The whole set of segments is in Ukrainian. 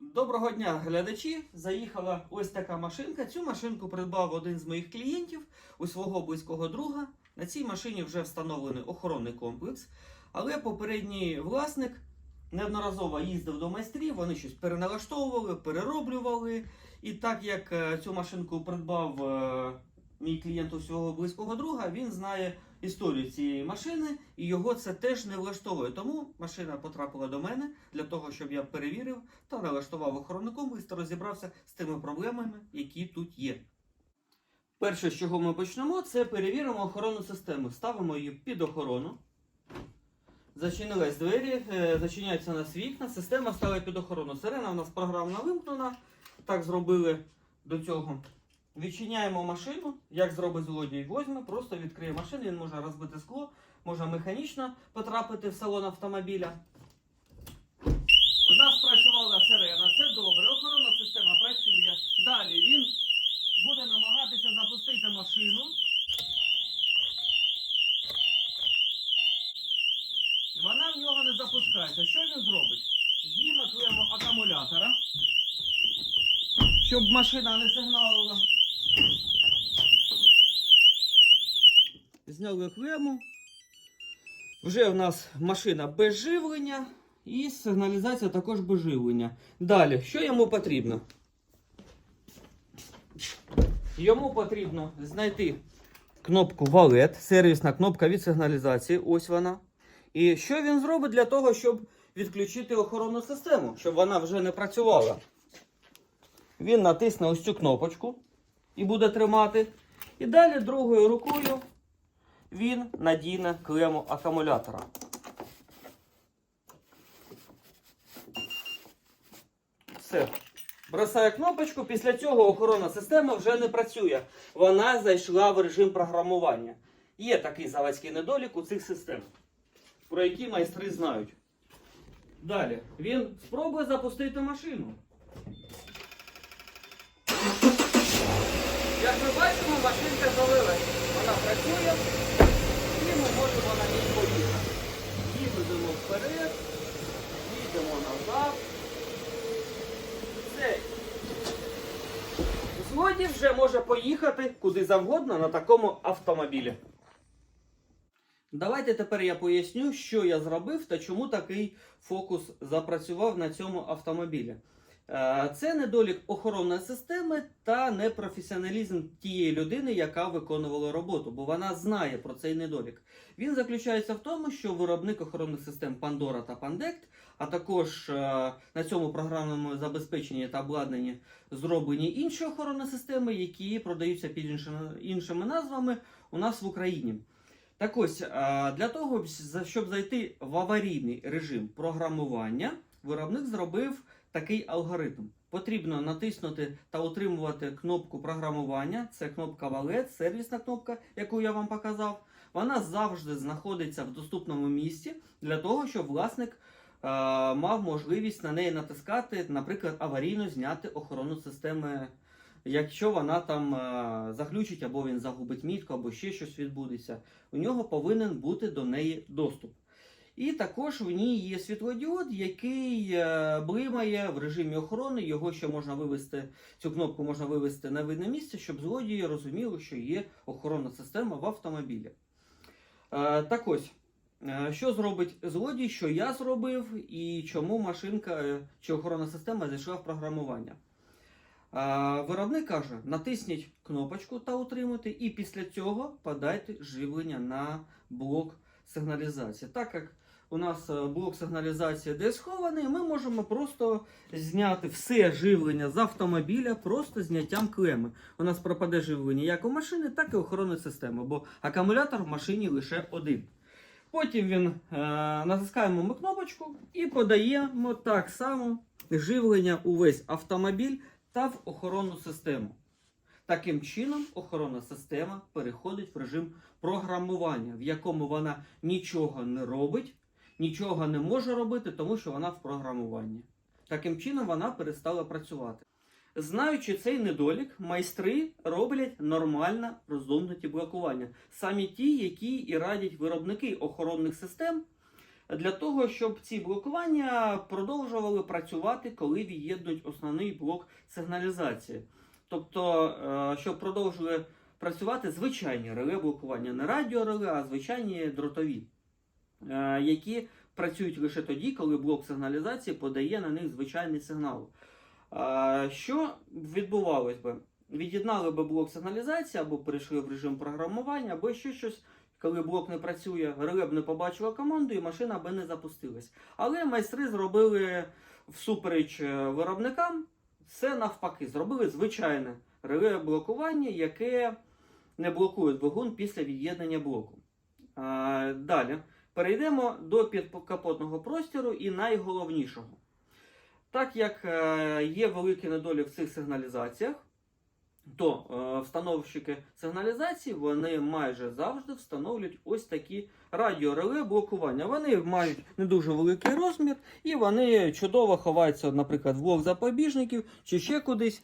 Доброго дня, глядачі! Заїхала ось така машинка. Цю машинку придбав один з моїх клієнтів у свого близького друга. На цій машині вже встановлений охоронний комплекс, але попередній власник неодноразово їздив до майстрів, вони щось переналаштовували, перероблювали. І так як е, цю машинку придбав е, мій клієнт у свого близького друга, він знає історію цієї машини, і його це теж не влаштовує. Тому машина потрапила до мене для того, щоб я перевірив та налаштував охоронний комплекс та розібрався з тими проблемами, які тут є. Перше, з чого ми почнемо, це перевіримо охоронну систему. Ставимо її під охорону. Зачинились двері, е, зачиняються нас вікна, система стала під охорону. Сирена у нас програмно вимкнена. Так зробили до цього. Відчиняємо машину, як зробить злодій возьме, просто відкриє машину, він може розбити скло, може механічно потрапити в салон автомобіля. У нас працювала сирена, це добре. Охоронна система працює. Далі він буде намагатися запустити машину. Вона в нього не запускається. Що він зробить? Зніме клему акумулятора, щоб машина не сигналила. Зняли клему. Вже в нас машина без живлення і сигналізація також без живлення. Далі, що йому потрібно? Йому потрібно знайти кнопку Валет, сервісна кнопка від сигналізації. Ось вона. І що він зробить для того, щоб відключити охоронну систему, щоб вона вже не працювала? Він натисне ось цю кнопочку і буде тримати. І далі другою рукою він надіне клему акумулятора. Все. Бросає кнопочку, після цього охоронна система вже не працює. Вона зайшла в режим програмування. Є такий заводський недолік у цих систем, про які майстри знають. Далі він спробує запустити машину. Як ми бачимо, машинка завелась. Вона працює і ми можемо на ній поїхати. Їдемо вперед, їдемо назад. Все. Злодій вже може поїхати куди завгодно на такому автомобілі. Давайте тепер я поясню, що я зробив та чому такий фокус запрацював на цьому автомобілі. Е, Це недолік охоронної системи та непрофесіоналізм тієї людини, яка виконувала роботу, бо вона знає про цей недолік. Він заключається в тому, що виробник охоронних систем Pandora та Pandect, а також е, на цьому програмному забезпеченні та обладнанні зроблені інші охоронні системи, які продаються під іншими, назвами у нас в Україні. Так ось, е, для того, щоб зайти в аварійний режим програмування, виробник зробив такий алгоритм. Потрібно натиснути та утримувати кнопку програмування. Це кнопка Валет, сервісна кнопка, яку я вам показав. Вона завжди знаходиться в доступному місці для того, щоб власник е, мав можливість на неї натискати, наприклад, аварійно зняти охоронну систему, якщо вона там е, заглючить, або він загубить мітку, або ще щось відбудеться. У нього повинен бути до неї доступ. І також в ній є світлодіод, який е, блимає в режимі охорони. Його ще можна вивести, цю кнопку можна вивести на видне місце, щоб злодії розуміли, що є охоронна система в автомобілі. Е, Так ось, е, що зробить злодій, що я зробив, і чому машинка чи охоронна система зайшла в програмування. Виробник каже: натисніть кнопочку та утримуйте, і після цього подайте живлення на блок сигналізації. Так як у нас е, блок сигналізації де схований, ми можемо просто зняти все живлення з автомобіля просто зняттям клеми. У нас пропаде живлення як у машини, так і охоронної системи, бо акумулятор в машині лише один. Потім він е, натискаємо ми кнопочку і подаємо так само живлення у весь автомобіль та в охоронну систему. Таким чином, охоронна система переходить в режим програмування, в якому вона нічого не робить, нічого не може робити, тому що вона в програмуванні. Таким чином вона перестала працювати. Знаючи цей недолік, майстри роблять нормально розумнуті блокування. Самі ті, які і радять виробники охоронних систем для того, щоб ці блокування продовжували працювати, коли від'єднують основний блок сигналізації. Тобто, е, щоб продовжували працювати звичайні реле блокування, не радіореле, а звичайні дротові, які працюють лише тоді, коли блок сигналізації подає на них звичайний сигнал. Е, Що відбувалось би? Від'єднали би блок сигналізації або перейшли в режим програмування, або ще щось. Коли блок не працює, реле б не побачила команду і машина би не запустилась. Але майстри зробили всупереч е, виробникам все навпаки. Зробили звичайне реле блокування, яке не блокує двигун після від'єднання блоку. А, далі перейдемо до підкапотного простіру і найголовнішого. Так як е, є великий недолік в цих сигналізаціях, то е, встановщики сигналізації вони майже завжди встановлюють ось такі радіореле блокування. Вони мають не дуже великий розмір і вони чудово ховаються, наприклад, в блок запобіжників чи ще кудись.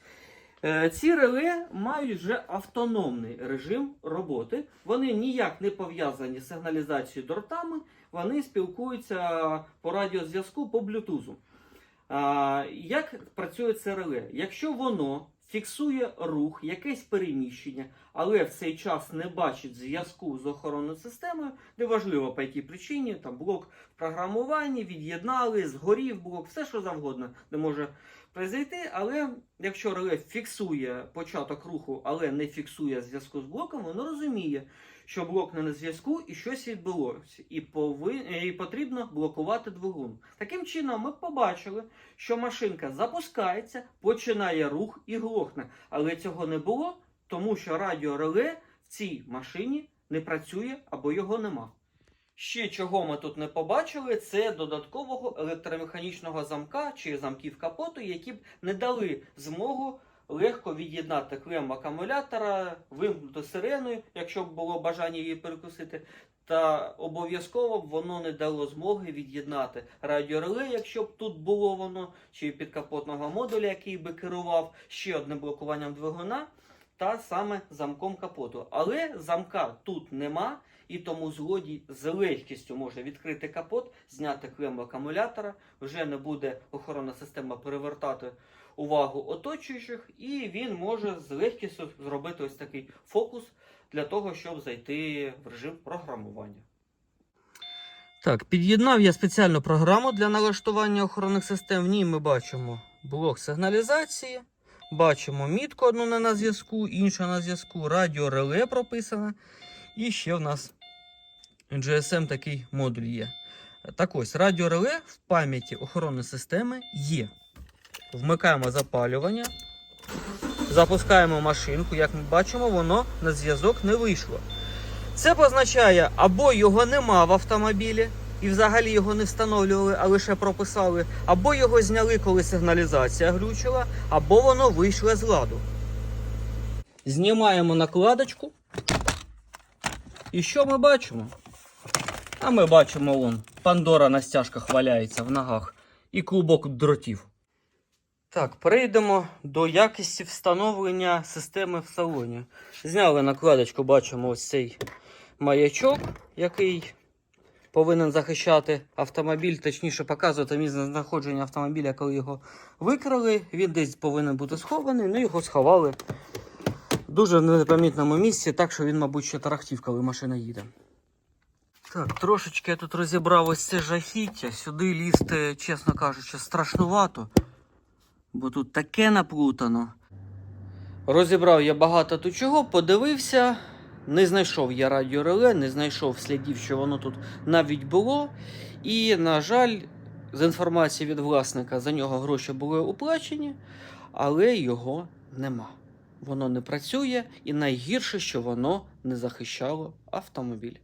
Е, Ці реле мають вже автономний режим роботи. Вони ніяк не пов'язані з сигналізацією дротами, вони спілкуються по радіозв'язку по блютузу. Як працює це реле? Якщо воно фіксує рух, якесь переміщення, але в цей час не бачить зв'язку з охоронною системою, неважливо по якій причині, там блок в програмуванні, від'єднали, згорів блок, все що завгодно не може произойти. Але якщо реле фіксує початок руху, але не фіксує зв'язку з блоком, воно розуміє, що блок не на зв'язку і щось відбулося, і, пови... і потрібно блокувати двигун. Таким чином, ми побачили, що машинка запускається, починає рух і глохне. Але цього не було, тому що радіореле в цій машині не працює або його нема. Ще чого ми тут не побачили, це додаткового електромеханічного замка чи замків капоту, які б не дали змогу легко від'єднати клем акумулятора, вимкнути сиреною, якщо б було бажання її перекусити. Та обов'язково б воно не дало змоги від'єднати радіореле, якщо б тут було воно, чи підкапотного модуля, який би керував ще одним блокуванням двигуна, та саме замком капоту. Але замка тут нема, і тому злодій з легкістю може відкрити капот, зняти клем акумулятора, вже не буде охоронна система перевертати увагу оточуючих, і він може з легкістю зробити ось такий фокус для того, щоб зайти в режим програмування. Так, під'єднав я спеціальну програму для налаштування охоронних систем. В ній ми бачимо блок сигналізації, бачимо мітку одну не на зв'язку, інша на зв'язку, радіореле прописане. І ще в нас GSM такий модуль є. Так ось, радіореле в пам'яті охоронної системи є. Вмикаємо запалювання, запускаємо машинку. Як ми бачимо, воно на зв'язок не вийшло. Це позначає, або його нема в автомобілі, і взагалі його не встановлювали, а лише прописали, або його зняли, коли сигналізація глючила, або воно вийшло з ладу. Знімаємо накладочку. І що ми бачимо? А ми бачимо вон, Пандора на стяжках валяється в ногах і клубок дротів. Так, перейдемо до якості встановлення системи в салоні. Зняли накладочку, бачимо ось цей маячок, який повинен захищати автомобіль, точніше показувати місце знаходження автомобіля, коли його викрали. Він десь повинен бути схований, ну його сховали в дуже непомітному місці, так що він, мабуть, ще тарахтів, коли машина їде. Так, трошечки я тут розібрав ось це жахіття. Сюди лізти, чесно кажучи, страшнувато. Бо тут таке наплутано. Розібрав я багато тут чого, подивився. Не знайшов я радіореле, не знайшов слідів, що воно тут навіть було. І, на жаль, з інформації від власника за нього гроші були оплачені, але його нема. Воно не працює, і найгірше, що воно не захищало автомобіль.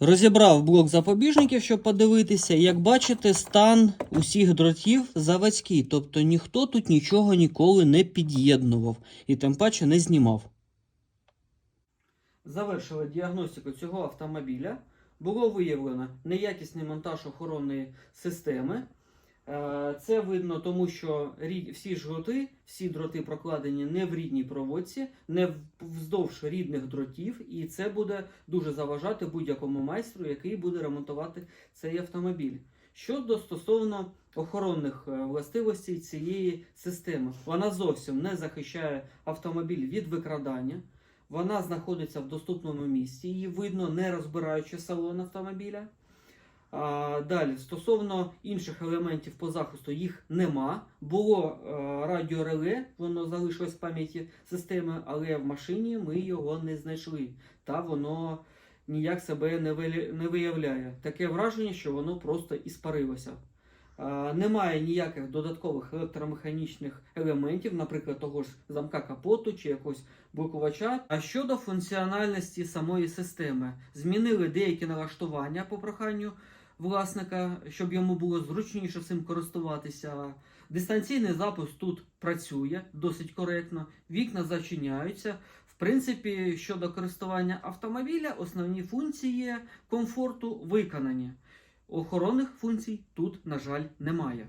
Розібрав блок запобіжників, щоб подивитися. Як бачите, стан усіх дротів заводський, тобто ніхто тут нічого ніколи не під'єднував і тим паче не знімав. Завершили діагностику цього автомобіля. Було виявлено неякісний монтаж охоронної системи. Е, Це видно, тому що всі жгути, всі дроти прокладені не в рідній проводці, не вздовж рідних дротів, і це буде дуже заважати будь-якому майстру, який буде ремонтувати цей автомобіль. Щодо стосовно охоронних е, властивостей цієї системи, вона зовсім не захищає автомобіль від викрадання. Вона знаходиться в доступному місці, її видно, не розбираючи салон автомобіля. Далі, стосовно інших елементів по захисту, їх нема. Було е, радіореле, воно залишилось в пам'яті системи, але в машині ми його не знайшли. Та воно ніяк себе не, не виявляє. Таке враження, що воно просто іспарилося. А, немає ніяких додаткових електромеханічних елементів, наприклад, того ж замка капоту чи якогось блокувача. А щодо функціональності самої системи, змінили деякі налаштування по проханню власника, щоб йому було зручніше цим користуватися. Дистанційний запуск тут працює досить коректно, вікна зачиняються. В принципі, щодо користування автомобіля, основні функції комфорту виконані. Охоронних функцій тут, на жаль, немає.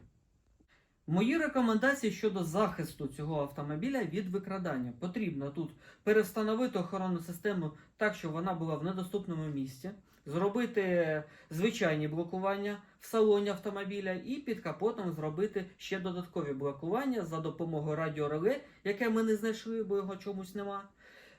Мої рекомендації щодо захисту цього автомобіля від викрадання. Потрібно тут перестановити охоронну систему так, щоб вона була в недоступному місці, зробити звичайні блокування в салоні автомобіля і під капотом зробити ще додаткові блокування за допомогою радіореле, яке ми не знайшли, бо його чомусь нема.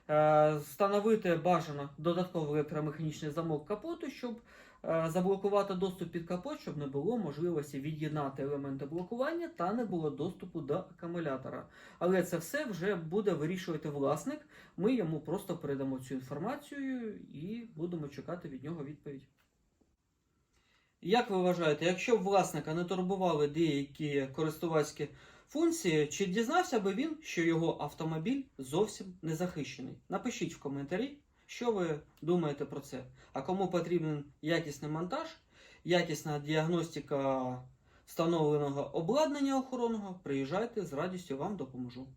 Е, Встановити бажано додатковий електромеханічний замок капоту, щоб заблокувати доступ під капот, щоб не було можливості від'єднати елементи блокування та не було доступу до акумулятора. Але це все вже буде вирішувати власник. Ми йому просто передамо цю інформацію і будемо чекати від нього відповідь. Як ви вважаєте, якщо б власника не турбували деякі користувацькі функції, чи дізнався би він, що його автомобіль зовсім не захищений? Напишіть в коментарі, що ви думаєте про це. А кому потрібен якісний монтаж, якісна діагностика встановленого обладнання охоронного, приїжджайте з радістю вам допоможу.